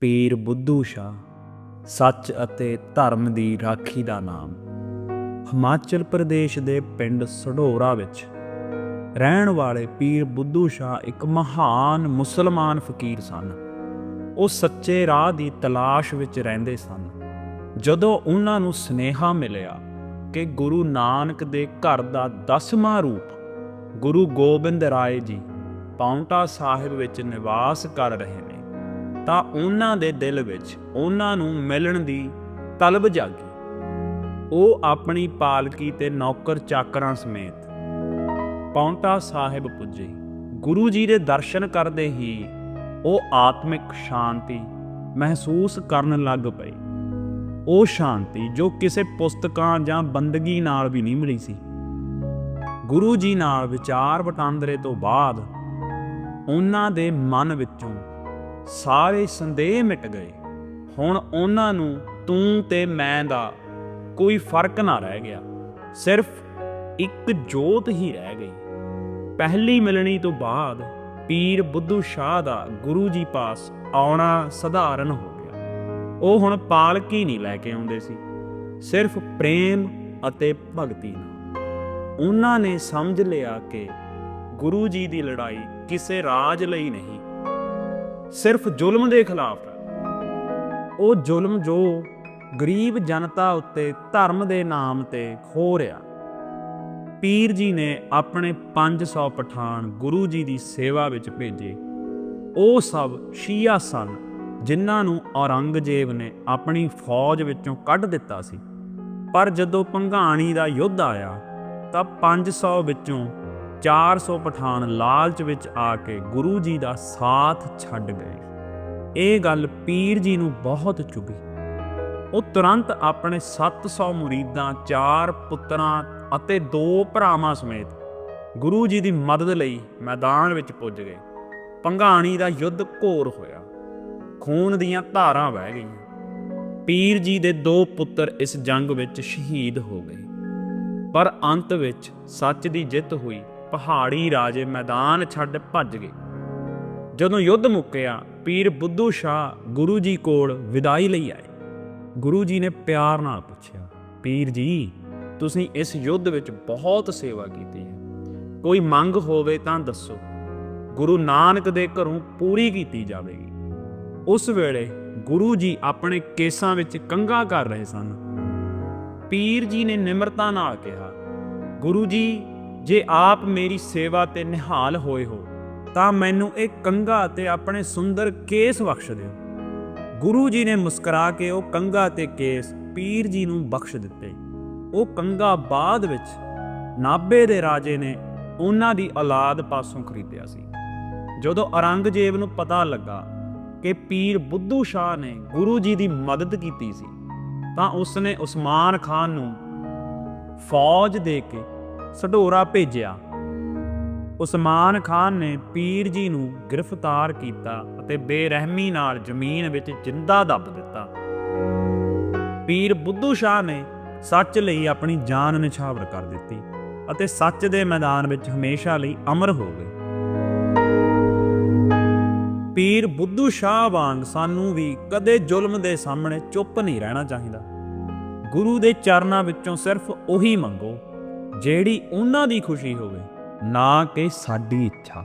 ਪੀਰ ਬੁੱਧੂ ਸ਼ਾਹ, ਸੱਚ ਅਤੇ ਧਰਮ ਦੀ ਰਾਖੀ ਦਾ ਨਾਮ। ਹਿਮਾਚਲ ਪ੍ਰਦੇਸ਼ ਦੇ ਪਿੰਡ ਸਢੌਰਾ ਵਿੱਚ ਰਹਿਣ ਵਾਲੇ ਪੀਰ ਬੁੱਧੂ ਸ਼ਾਹ ਇੱਕ ਮਹਾਨ ਮੁਸਲਮਾਨ ਫਕੀਰ ਸਨ। ਉਹ ਸੱਚੇ ਰਾਹ ਦੀ ਤਲਾਸ਼ ਵਿੱਚ ਰਹਿੰਦੇ ਸਨ। ਜਦੋਂ ਉਹਨਾਂ ਨੂੰ ਸਨੇਹਾ ਮਿਲਿਆ ਕਿ ਗੁਰੂ ਨਾਨਕ ਦੇ ਘਰ ਦਾ ਦਸਵਾਂ ਰੂਪ ਗੁਰੂ ਗੋਬਿੰਦ ਰਾਏ ਜੀ ਪਾਉਂਟਾ ਸਾਹਿਬ ਵਿੱਚ ਨਿਵਾਸ ਕਰ ਰਹੇ ਨੇ ਤਾਂ ਉਹਨਾਂ ਦੇ ਦਿਲ ਵਿੱਚ ਉਹਨਾਂ ਨੂੰ ਮਿਲਣ ਦੀ ਤਲਬ ਜਾਗੀ। ਉਹ ਆਪਣੀ ਪਾਲਕੀ ਤੇ ਨੌਕਰ ਚਾਕਰਾਂ ਸਮੇਤ ਪਾਉਂਟਾ ਸਾਹਿਬ ਪੁੱਜੇ। ਗੁਰੂ ਜੀ ਦੇ ਦਰਸ਼ਨ ਕਰਦੇ ਹੀ ਉਹ ਆਤਮਿਕ ਸ਼ਾਂਤੀ ਮਹਿਸੂਸ ਕਰਨ ਲੱਗ ਪਏ। ਉਹ ਸ਼ਾਂਤੀ ਜੋ ਕਿਸੇ ਪੁਸਤਕਾਂ ਜਾਂ ਬੰਦਗੀ ਨਾਲ ਵੀ ਨਹੀਂ ਮਿਲੀ ਸੀ। ਗੁਰੂ ਜੀ ਨਾਲ ਵਿਚਾਰ ਵਟਾਂਦਰੇ ਤੋਂ ਬਾਅਦ ਉਹਨਾਂ ਦੇ ਮਨ ਵਿੱਚੋਂ ਸਾਰੇ ਸੰਦੇਹ ਮਿਟ ਗਏ। ਹੁਣ ਉਹਨਾਂ ਨੂੰ ਤੂੰ ਤੇ ਮੈਂ ਦਾ ਕੋਈ ਫ਼ਰਕ ਨਾ ਰਹਿ ਗਿਆ। ਸਿਰਫ ਇੱਕ ਜੋਤ ਹੀ ਰਹਿ ਗਈ। ਪਹਿਲੀ ਮਿਲਣੀ ਤੋਂ ਬਾਅਦ ਪੀਰ ਬੁੱਧੂ ਸ਼ਾਹ ਦਾ ਗੁਰੂ ਜੀ ਪਾਸ ਆਉਣਾ ਸਧਾਰਨ ਹੋ ਗਿਆ। ਉਹ ਹੁਣ ਪਾਲਕੀ ਨਹੀਂ ਲੈ ਕੇ ਆਉਂਦੇ ਸੀ। ਸਿਰਫ ਪ੍ਰੇਮ ਅਤੇ ਭਗਤੀ ਨਾਲ। ਉਹਨਾਂ ਨੇ ਸਮਝ ਲਿਆ ਕਿ ਗੁਰੂ ਜੀ ਦੀ ਲੜਾਈ ਕਿਸੇ ਰਾਜ ਲਈ ਨਹੀਂ। ਸਿਰਫ ਜ਼ੁਲਮ ਦੇ ਖਿਲਾਫ ਉਹ ਜ਼ੁਲਮ ਜੋ ਗਰੀਬ ਜਨਤਾ ਉੱਤੇ ਧਰਮ ਦੇ ਨਾਮ ਤੇ ਹੋ ਰਿਹਾ। ਪੀਰ ਜੀ ਨੇ ਆਪਣੇ 500 ਪਠਾਨ ਗੁਰੂ ਜੀ ਦੀ ਸੇਵਾ ਵਿੱਚ ਭੇਜੇ। ਉਹ ਸਭ ਸ਼ੀਆ ਸਨ, ਜਿਨ੍ਹਾਂ ਨੂੰ ਔਰੰਗਜ਼ੇਬ ਨੇ ਆਪਣੀ ਫੌਜ ਵਿੱਚੋਂ ਕੱਢ ਦਿੱਤਾ ਸੀ। ਪਰ ਜਦੋਂ ਪੰਘਾਣੀ ਦਾ ਯੁੱਧ ਆਇਆ, ਤਾਂ 500 ਵਿੱਚੋਂ 400 ਪਠਾਨ ਲਾਲਚ ਵਿੱਚ ਆ ਕੇ ਗੁਰੂ ਜੀ ਦਾ ਸਾਥ ਛੱਡ ਗਏ। ਇਹ ਗੱਲ ਪੀਰ ਜੀ ਨੂੰ ਬਹੁਤ ਚੁਭੀ। ਉਹ ਤੁਰੰਤ ਆਪਣੇ 700 ਮੁਰੀਦਾਂ, ਚਾਰ ਪੁੱਤਰਾਂ ਅਤੇ ਦੋ ਭਰਾਵਾਂ ਸਮੇਤ ਗੁਰੂ ਜੀ ਦੀ ਮਦਦ ਲਈ ਮੈਦਾਨ ਵਿੱਚ ਪੁੱਜ ਗਏ। ਭੰਗਾਣੀ ਦਾ ਯੁੱਧ ਘੋਰ ਹੋਇਆ। ਖੂਨ ਦੀਆਂ ਧਾਰਾਂ ਵਹਿ ਗਈਆਂ। ਪੀਰ ਜੀ ਦੇ ਦੋ ਪੁੱਤਰ ਇਸ ਜੰਗ ਵਿੱਚ ਸ਼ਹੀਦ ਹੋ ਗਏ। ਪਰ ਅੰਤ ਵਿੱਚ ਸੱਚ ਦੀ ਜਿੱਤ ਹੋਈ। ਪਹਾੜੀ ਰਾਜੇ ਮੈਦਾਨ ਛੱਡ ਭੱਜ ਗਏ। ਜਦੋਂ ਯੁੱਧ ਮੁੱਕਿਆ, ਪੀਰ ਬੁੱਧੂ ਸ਼ਾਹ ਗੁਰੂ ਜੀ ਕੋਲ ਵਿਦਾਈ ਲਈ ਆਏ। ਗੁਰੂ ਜੀ ਨੇ ਪਿਆਰ ਨਾਲ ਪੁੱਛਿਆ, ਪੀਰ ਜੀ, ਤੁਸੀਂ ਇਸ ਯੁੱਧ ਵਿੱਚ ਬਹੁਤ ਸੇਵਾ ਕੀਤੀ ਹੈ। ਕੋਈ ਮੰਗ ਹੋਵੇ ਤਾਂ ਦੱਸੋ। ਗੁਰੂ ਨਾਨਕ ਦੇ ਘਰੋਂ ਪੂਰੀ ਕੀਤੀ ਜਾਵੇਗੀ। ਉਸ ਵੇਲੇ ਗੁਰੂ ਜੀ ਆਪਣੇ ਕੇਸਾਂ ਵਿੱਚ ਕੰਗਾ ਕਰ ਰਹੇ ਸਨ। ਪੀਰ ਜੀ ਨੇ ਨਿਮਰਤਾ ਨਾਲ ਕਿਹਾ, ਗੁਰੂ ਜੀ ਜੇ ਆਪ ਮੇਰੀ ਸੇਵਾ ਤੇ ਨਿਹਾਲ ਹੋਏ ਹੋ, ਤਾਂ ਮੈਨੂੰ ਇਹ ਕੰਗਾ ਤੇ ਆਪਣੇ ਸੁੰਦਰ ਕੇਸ ਬਖਸ਼ ਦਿਓ। ਗੁਰੂ ਜੀ ਨੇ ਮੁਸਕਰਾ ਕੇ ਉਹ ਕੰਗਾ ਤੇ ਕੇਸ ਪੀਰ ਜੀ ਨੂੰ ਬਖਸ਼ ਦਿੱਤੇ। ਉਹ ਕੰਗਾ ਬਾਅਦ ਵਿੱਚ ਨਾਬੇ ਦੇ ਰਾਜੇ ਨੇ ਉਹਨਾਂ ਦੀ ਔਲਾਦ ਪਾਸੋਂ ਖਰੀਦਿਆ ਸੀ। ਜਦੋਂ ਔਰੰਗਜ਼ੇਬ ਨੂੰ ਪਤਾ ਲੱਗਾ ਕਿ ਪੀਰ ਬੁੱਧੂ ਸ਼ਾਹ ਨੇ ਗੁਰੂ ਜੀ ਦੀ ਮਦਦ ਕੀਤੀ ਸੀ, ਤਾਂ ਉਸਨੇ ਉਸਮਾਨ ਖਾਨ ਨੂੰ ਫੌਜ ਦੇ ਕੇ ਸਢੋਰਾ ਭੇਜਿਆ। ਉਸਮਾਨ ਖਾਨ ਨੇ ਪੀਰ ਜੀ ਨੂੰ ਗ੍ਰਿਫਤਾਰ ਕੀਤਾ ਅਤੇ ਬੇਰਹਿਮੀ ਨਾਲ ਜ਼ਮੀਨ ਵਿੱਚ ਜਿੰਦਾ ਦੱਬ ਦਿੱਤਾ। ਪੀਰ ਬੁੱਧੂ ਸ਼ਾਹ ਨੇ ਸੱਚ ਲਈ ਆਪਣੀ ਜਾਨ ਨਿਛਾਵਰ ਕਰ ਦਿੱਤੀ ਅਤੇ ਸੱਚ ਦੇ ਮੈਦਾਨ ਵਿੱਚ ਹਮੇਸ਼ਾ ਲਈ ਅਮਰ ਹੋ ਗਏ। ਪੀਰ ਬੁੱਧੂ ਸ਼ਾਹ ਵਾਂਗ ਸਾਨੂੰ ਵੀ ਕਦੇ ਜ਼ੁਲਮ ਦੇ ਸਾਹਮਣੇ ਚੁੱਪ ਨਹੀਂ ਰਹਿਣਾ ਚਾਹੀਦਾ। ਗੁਰੂ ਦੇ ਚਰਨਾਂ ਵਿੱਚੋਂ ਸਿਰਫ ਉਹੀ ਮੰਗੋ ਜਿਹੜੀ ਉਹਨਾਂ ਦੀ ਖੁਸ਼ੀ ਹੋਵੇ ਨਾ ਕਿ ਸਾਡੀ ਇੱਛਾ।